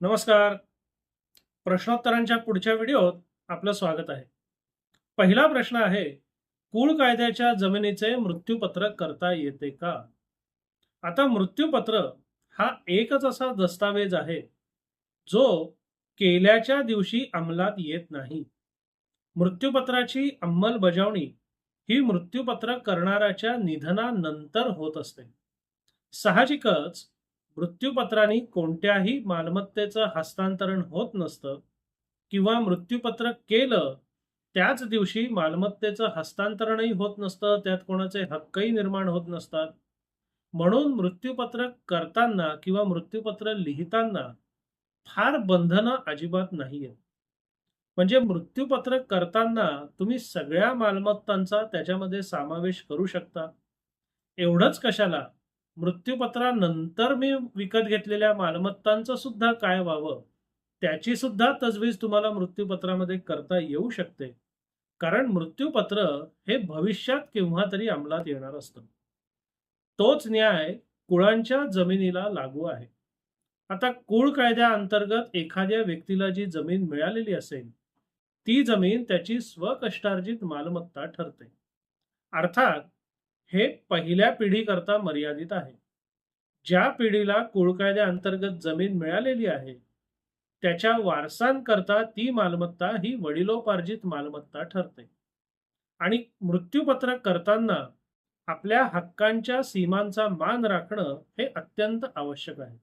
नमस्कार. प्रश्नोत्तरांच्या पुढच्या व्हिडिओत आपलं स्वागत आहे. पहिला प्रश्न आहे कुळ कायद्याच्या जमिनीचे मृत्यूपत्र करता येते का? आता मृत्यूपत्र हा एकच असा दस्तावेज आहे जो केल्याच्या दिवशी अंमलात येत नाही. मृत्यूपत्राची अंमलबजावणी ही मृत्यूपत्र करणाऱ्याच्या निधनानंतर होत असते. साहजिकच मृत्यूपत्राने कोणत्याही मालमत्तेचं हस्तांतरण होत नसतं किंवा मृत्यूपत्र केलं त्याच दिवशी मालमत्तेचं हस्तांतरणही होत नसतं त्यात कोणाचे हक्कही निर्माण होत नसतात. म्हणून मृत्यूपत्र करताना किंवा मृत्यूपत्र लिहिताना फार बंधनं अजिबात नाही आहेत म्हणजे मृत्यूपत्र करताना तुम्ही सगळ्या मालमत्तांचा त्याच्यामध्ये समावेश करू शकता. एवढंच कशाला? मृत्यूपत्रानंतर मी विकत घेतलेल्या मालमत्तांचं सुद्धा काय व्हावं? त्याची सुद्धा तजवीज तुम्हाला मृत्यूपत्रामध्ये करता येऊ शकते. कारण मृत्यूपत्र हे भविष्यात केव्हा तरी अंमलात येणार असतं. तोच न्याय कुळांच्या जमिनीला लागू आहे. आता कुळ कायद्याअंतर्गत एखाद्या व्यक्तीला जी जमीन मिळालेली असेल ती जमीन त्याची स्वकष्टार्जित मालमत्ता ठरते. अर्थात हे पहिल्या पिढीकरता मर्यादित आहे. ज्या पिढीला कुळकायद्याअंतर्गत जमीन मिळालेली आहे त्याच्या वारसांकरता ती मालमत्ता ही वडिलोपार्जित मालमत्ता ठरते. आणि मृत्यूपत्र करताना आपल्या हक्कांच्या सीमांचा मान राखणं हे अत्यंत आवश्यक आहे.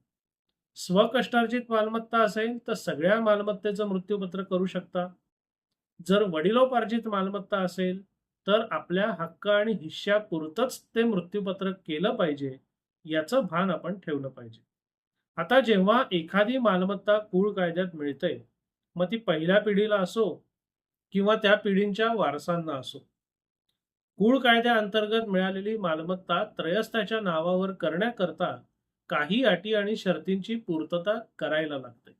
स्वकष्टार्जित मालमत्ता असेल तर सगळ्या मालमत्तेचं मृत्यूपत्र करू शकता. जर वडिलोपार्जित मालमत्ता असेल तर आपल्या हक्क आणि हिश्श्यापुरतंच ते मृत्यूपत्रक केलं पाहिजे याचं भान आपण ठेवलं पाहिजे. आता जेव्हा एखादी मालमत्ता कुळ कायद्यात मिळते मग ती पहिल्या पिढीला असो किंवा त्या पिढींच्या वारसांना असो. कुळ कायद्याअंतर्गत मिळालेली मालमत्ता त्रयस्थाच्या नावावर करण्याकरता काही अटी आणि शर्तींची पूर्तता करायला लागते.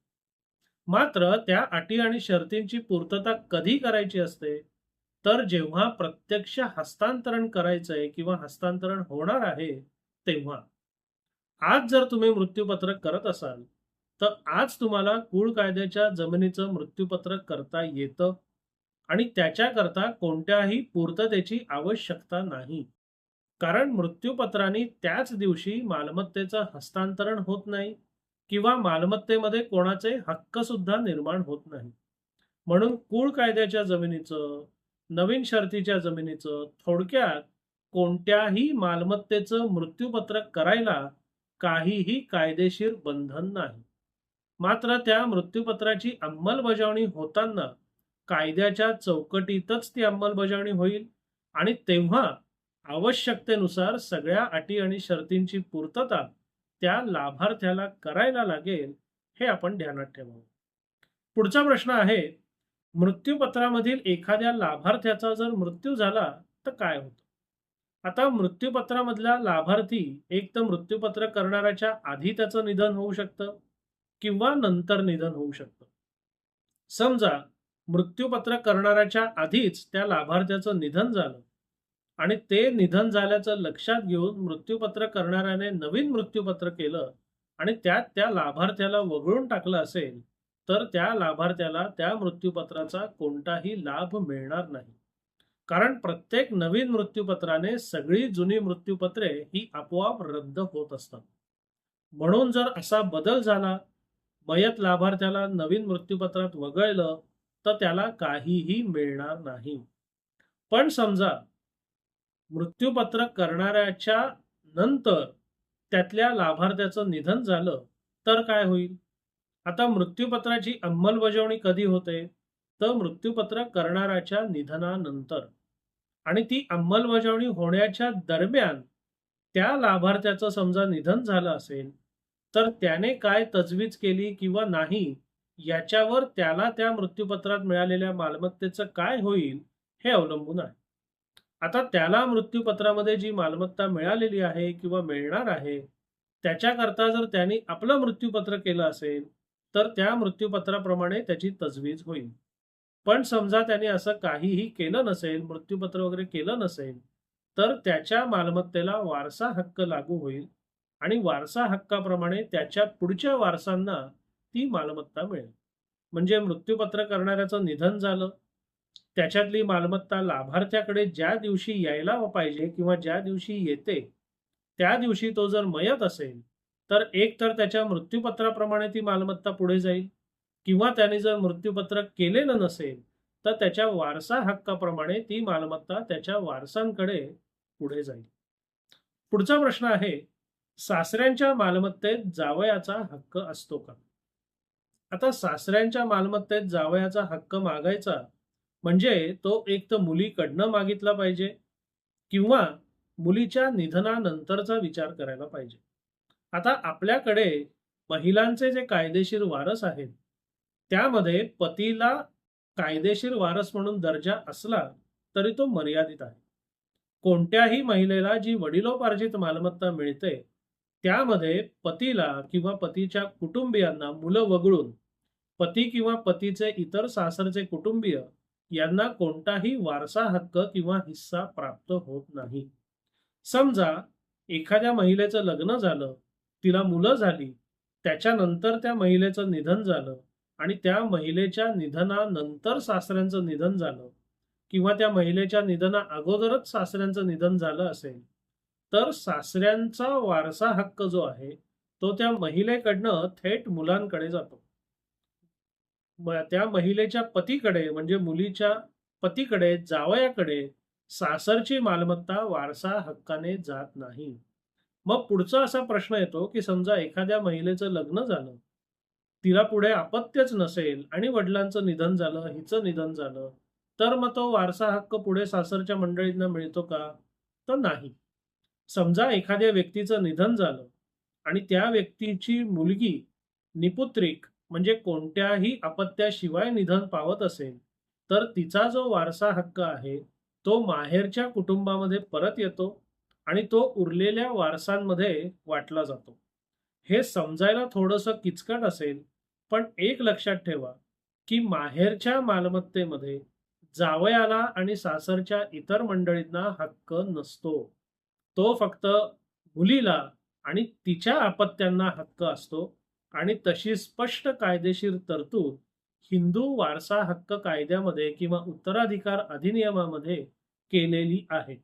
मात्र त्या अटी आणि शर्तींची पूर्तता कधी करायची असते? तर जेव्हा प्रत्यक्ष हस्तांतरण करायचंय किंवा हस्तांतरण होणार आहे तेव्हा. आज जर तुम्ही मृत्यूपत्रक करत असाल तर आज तुम्हाला कुळ कायद्याच्या जमिनीचं मृत्यूपत्रक करता येतं आणि त्याच्याकरता कोणत्याही पूर्ततेची आवश्यकता नाही. कारण मृत्यूपत्राने त्याच दिवशी मालमत्तेचं हस्तांतरण होत नाही किंवा मालमत्तेमध्ये कोणाचे हक्क सुद्धा निर्माण होत नाही. म्हणून कुळ कायद्याच्या जमिनीचं नवीन शर्तीच्या जमिनीचं थोडक्यात कोणत्याही मालमत्तेचं मृत्यूपत्रक करायला काहीही कायदेशीर बंधन नाही. मात्र त्या मृत्यूपत्राची अंमलबजावणी होताना कायद्याच्या चौकटीतच ती अंमलबजावणी होईल आणि तेव्हा आवश्यकतेनुसार सगळ्या अटी आणि शर्तींची पूर्तता त्या लाभार्थ्याला करायला लागेल हे आपण ध्यानात ठेवावं. पुढचा प्रश्न आहे मृत्यूपत्रामधील एखाद्या लाभार्थ्याचा जर मृत्यू झाला तर काय होतं? आता मृत्यूपत्रामधला लाभार्थी एक तर मृत्यूपत्र करणाऱ्याच्या आधी त्याचं निधन होऊ शकतं किंवा नंतर निधन होऊ शकतं. समजा मृत्यूपत्र करणाऱ्याच्या आधीच त्या लाभार्थ्याचं निधन झालं आणि ते निधन झाल्याचं लक्षात घेऊन मृत्यूपत्र करणाऱ्याने नवीन मृत्यूपत्र केलं आणि त्यात त्या लाभार्थ्याला वगळून टाकलं असेल तर त्या लाभार्थ्याला त्या मृत्यूपत्राचा कोणताही लाभ मिळणार नाही. कारण प्रत्येक नवीन मृत्यूपत्राने सगळी जुनी मृत्यूपत्रे ही आपोआप रद्द होत असतात. म्हणून जर असा बदल झाला मयत लाभार्थ्याला नवीन मृत्यूपत्रात वगळलं तर त्याला काहीही मिळणार नाही. पण समजा मृत्यूपत्र करणाऱ्याच्या नंतर त्यातल्या लाभार्थ्याचं निधन झालं तर काय होईल? आता मृत्यूपत्राची अंमलबजावणी कधी होते? तर मृत्यूपत्र करणाऱ्याच्या निधनानंतर. आणि ती अंमलबजावणी होण्याच्या दरम्यान त्या लाभार्थ्याचं समजा निधन झालं असेल तर त्याने काय तजवीज केली किंवा नाही याच्यावर त्याला त्या मृत्यूपत्रात मिळालेल्या मालमत्तेचं काय होईल हे अवलंबून आहे. आता त्याला मृत्यूपत्रामध्ये जी मालमत्ता मिळालेली आहे किंवा मिळणार आहे त्याच्याकरता जर त्यांनी आपलं मृत्यूपत्र केलं असेल तर त्या मृत्यूपत्राप्रमाणे त्याची तजवीज होईल. पण समजा त्याने असं काहीही केलं नसेल मृत्यूपत्र वगैरे केलं नसेल तर त्याच्या मालमत्तेला वारसा हक्क लागू होईल आणि वारसा हक्काप्रमाणे त्याच्या पुढच्या वारसांना ती मालमत्ता मिळेल. म्हणजे मृत्यूपत्र करणाऱ्याचं निधन झालं. त्याच्यातली मालमत्ता लाभार्थ्याकडे ज्या दिवशी यायला पाहिजे किंवा ज्या दिवशी येते त्या दिवशी तो जर मयत असेल तर एक तर त्याच्या मृत्यूपत्राप्रमाणे ती मालमत्ता पुढे जाईल. किंवा त्याने जर मृत्यूपत्र केलेलं नसेल तर त्याच्या वारसा हक्काप्रमाणे ती मालमत्ता त्याच्या वारसांकडे पुढे जाईल. पुढचा प्रश्न आहे सासऱ्यांच्या मालमत्तेत जावयाचा हक्क असतो का? आता सासऱ्यांच्या मालमत्तेत जावयाचा हक्क मागायचा म्हणजे तो एक तर मुलीकडनं मागितला पाहिजे किंवा मुलीच्या निधनानंतरचा विचार करायला पाहिजे. आता आपल्याकडे महिलांचे जे कायदेशीर वारस आहेत त्यामध्ये पतीला कायदेशीर वारस म्हणून दर्जा असला तरी तो मर्यादित आहे. कोणत्याही महिलेला जी वडिलोपार्जित मालमत्ता मिळते त्यामध्ये पतीला किंवा पतीच्या कुटुंबियांना मुलं वगळून पती किंवा पतीचे इतर सासरचे कुटुंबीय यांना कोणताही वारसा हक्क किंवा हिस्सा प्राप्त होत नाही. समजा एखाद्या महिलेचं लग्न झालं तिला मुलं झाली. त्याच्यानंतर त्या महिलेचं निधन झालं आणि त्या महिलेच्या निधनानंतर सासऱ्यांचं निधन झालं किंवा त्या महिलेच्या निधना अगोदरच सासऱ्यांचं निधन झालं असेल. तर सासऱ्यांचा वारसा हक्क जो आहे तो त्या महिलेकडनं थेट मुलांकडे जातो. त्या महिलेच्या पतीकडे म्हणजे मुलीच्या पतीकडे जावयाकडे सासरची मालमत्ता वारसा हक्काने जात नाही. मग पुढचा असा प्रश्न येतो की समजा एखाद्या महिलेचं लग्न झालं तिला पुढे अपत्यच नसेल आणि वडिलांचं निधन झालं हिचं निधन झालं तर मग तो वारसा हक्क पुढे सासरच्या मंडळींना मिळतो का? तर नाही. समजा एखाद्या व्यक्तीचं निधन झालं आणि त्या व्यक्तीची मुलगी निपुत्रिक म्हणजे कोणत्याही अपत्याशिवाय निधन पावत असेल तर तिचा जो वारसा हक्क आहे तो माहेरच्या कुटुंबामध्ये परत येतो? आणि तो उरलेल्या वारसांमध्ये वाटला जातो. हे समजायला थोडंसं किचकट असेल पण एक लक्षात ठेवा की माहेरच्या मालमत्तेमध्ये जावयाला आणि सासरच्या इतर मंडळींना हक्क नसतो. तो फक्त मुलीला आणि तिच्या अपत्यांना हक्क असतो आणि तशी स्पष्ट कायदेशीर तरतूद हिंदू वारसा हक्क कायद्यामध्ये किंवा उत्तराधिकार अधिनियमामध्ये केलेली आहे.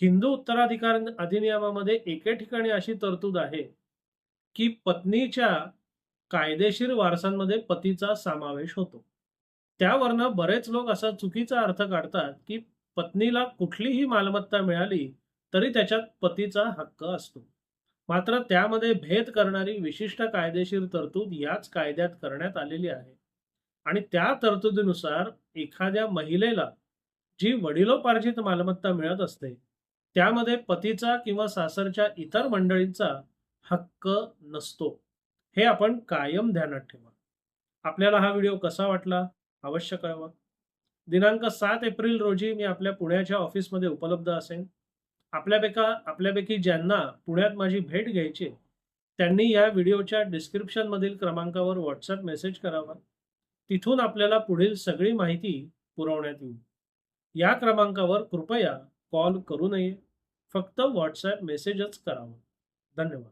हिंदू उत्तराधिकार अधिनियमामध्ये एके ठिकाणी अशी तरतूद आहे की पत्नीच्या कायदेशीर वारसांमध्ये पतीचा समावेश होतो. त्यावरनं बरेच लोक असा चुकीचा अर्थ काढतात की पत्नीला कुठलीही मालमत्ता मिळाली तरी त्याच्यात पतीचा हक्क असतो. मात्र त्यामध्ये भेद करणारी विशिष्ट कायदेशीर तरतूद याच कायद्यात करण्यात आलेली आहे. आणि त्या तरतुदीनुसार एखाद्या महिलेला जी वडिलोपार्जित मालमत्ता मिळत असते त्यामध्ये पतीचा किंवा सासरच्या इतर मंडळींचा हक्क नसतो. हे आपण कायम ध्यानात ठेवा. आपल्याला हा व्हिडिओ कसा वाटला? अवश्य कळवा. दिनांक सात एप्रिल रोजी मी आपल्या पुण्याच्या ऑफिसमध्ये उपलब्ध असेन. आपल्यापैका आपल्यापैकी ज्यांना पुण्यात माझी भेट घ्यायची त्यांनी या व्हिडिओच्या डिस्क्रिप्शनमधील क्रमांकावर व्हॉट्सअप मेसेज करावा. तिथून आपल्याला पुढील सगळी माहिती पुरवण्यात येईल. या क्रमांकावर कृपया कॉल करू नये. फक्त व्हॉट्सॲप मेसेजच करावा. धन्यवाद.